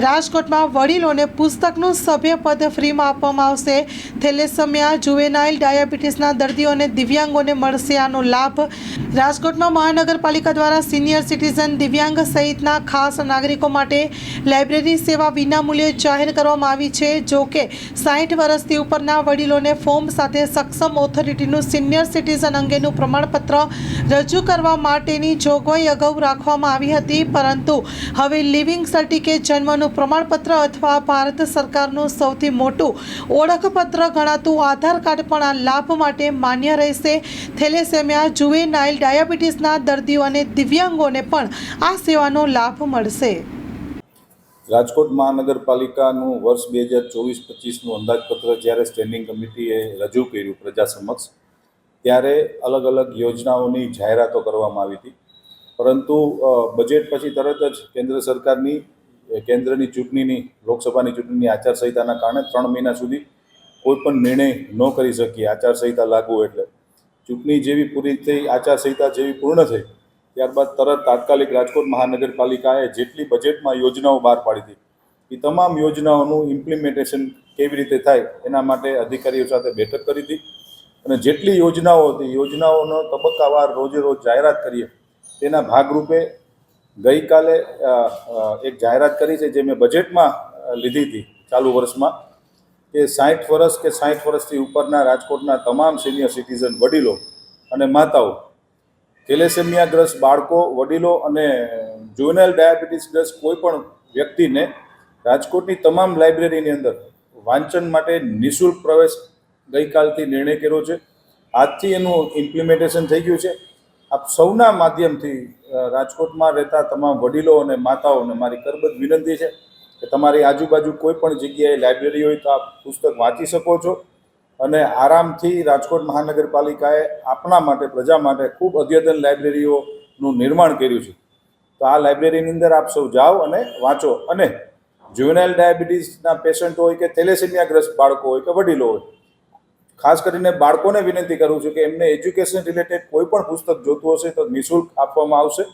રાજકોટમાં વડીલોને પુસ્તકનું સભ્યપદ ફ્રીમાં આપવામાં આવશે. થેલેસમિયા, જુવેનાઇલ, ડાયાબિટીસના દર્દીઓને દિવ્યાંગોને મળશે આનો લાભ. રાજકોટમાં મહાનગરપાલિકા દ્વારા સિનિયર સિટીઝન દિવ્યાંગ સહિતના ખાસ નાગરિકો માટે લાઇબ્રેરી સેવા વિનામૂલ્યે જાહેર કરવામાં આવી છે. જો કે સાઠ વર્ષથી ઉપરના વડીલોને ફોર્મ સાથે સક્ષમ ઓથોરિટીનું સિનિયર સિટીઝન અંગેનું પ્રમાણપત્ર રજૂ કરવા માટેની જોગવાઈ અગાઉ રાખવામાં આવી હતી. પરંતુ હવે લિવિંગ સર્ટિફિકેટ જન્મનું પ્રમાણપત્ર અથવા ભારત સરકારનું સૌથી મોટું ઓળખપત્ર ગણાતું આધાર કાર્ડ પણ આ લાભ માટે માન્ય રહેશે. થેલેસેમિયા, જુવેનાઇલ, ડાયાબિટીસના દર્દીઓ અને દિવ્યાંગોને પણ આ સેવાનો લાભ મળશે. રાજકોટ મહાનગરપાલિકાનું વર્ષ બે હજાર ચોવીસ પચીસનું અંદાજપત્ર જ્યારે સ્ટેન્ડિંગ કમિટીએ રજૂ કર્યું પ્રજા સમક્ષ, ત્યારે અલગ અલગ યોજનાઓની જાહેરાતો કરવામાં આવી હતી. પરંતુ બજેટ પછી તરત જ કેન્દ્ર સરકારની, કેન્દ્રની ચૂંટણીની, લોકસભાની ચૂંટણીની આચારસંહિતાના કારણે ત્રણ મહિના સુધી કોઈ પણ નિર્ણય ન કરી શકીએ, આચારસંહિતા લાગુ એટલે. ચૂંટણી જેવી પૂરી થઈ, આચારસંહિતા જેવી પૂર્ણ થઈ, ત્યારબાદ તરત તાત્કાલિક રાજકોટ મહાનગરપાલિકાએ જેટલી બજેટમાં યોજનાઓ બહાર પાડી હતી, એ તમામ યોજનાઓનું ઇમ્પ્લિમેન્ટેશન કેવી રીતે થાય એના માટે અધિકારીઓ સાથે બેઠક કરી હતી. અને જેટલી યોજનાઓ હતી, યોજનાઓનો તબક્કાવાર રોજે રોજ જાહેરાત કરીએ, તેના ભાગરૂપે ગઈકાલે એક જાહેરાત કરી છે, જે મેં બજેટમાં લીધી હતી ચાલુ વર્ષમાં. કે સાઠ વર્ષ કે સાઠ વર્ષથી ઉપરના રાજકોટના તમામ સિનિયર સિટીઝન વડીલો અને માતાઓ, થેલેસેમિયાગ્રસ્ત બાળકો, વડીલો અને જુવેનાઇલ ડાયાબિટીસગ્રસ્ત કોઈ પણ વ્યક્તિને રાજકોટની તમામ લાઇબ્રેરીની અંદર વાંચન માટે નિઃશુલ્ક પ્રવેશ ગઈકાલથી નિર્ણય કર્યો છે. આજથી એનું ઇમ્પ્લિમેન્ટેશન થઈ ગયું છે. આપ સૌના માધ્યમથી રાજકોટમાં રહેતા તમામ વડીલો અને માતાઓને મારી કરબદ્ધ વિનંતી છે. કે તમારી આજુબાજુ કોઈ પણ જગ્યાએ લાઇબ્રેરી હોય તો આપ પુસ્તક વાંચી શકો છો. અને આરામથી રાજકોટ મહાનગરપાલિકાએ આપણા માટે, પ્રજા માટે ખૂબ અદ્યતન લાઇબ્રેરીઓનું નિર્માણ કર્યું છે. તો આ લાઇબ્રેરીની અંદર આપ સૌ જાઓ અને વાંચો. અને જ્યુવેનાઇલ ડાયાબિટીસના પેશન્ટ હોય કે થેલેસેમિયાગ્રસ્ત બાળકો હોય કે વડીલો હોય, ખાસ કરીને બાળકોને વિનંતી કરું છું કે એમને એજ્યુકેશન રિલેટેડ કોઈ પણ પુસ્તક જોતું હશે તો નિઃશુલ્ક આપવામાં આવશે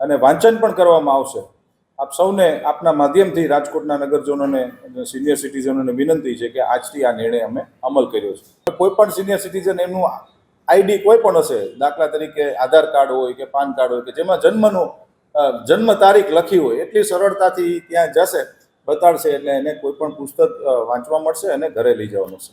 અને વાંચન પણ કરવામાં આવશે. આપ સૌને આપના માધ્યમથી રાજકોટના નગરજનોને સિનિયર સિટીઝનોને વિનંતી છે કે આજથી આ નિર્ણય અમે અમલ કર્યો છે. કોઈ પણ સિનિયર સિટીઝન એમનું આઈડી કોઈ પણ હશે, દાખલા તરીકે આધાર કાર્ડ હોય કે પાન કાર્ડ હોય કે જેમાં જન્મનું જન્મ તારીખ લખી હોય, એટલી સરળતાથી ત્યાં જશે, બતાડશે એટલે એને કોઈ પણ પુસ્તક વાંચવા મળશે અને ઘરે લઈ જવાનું છે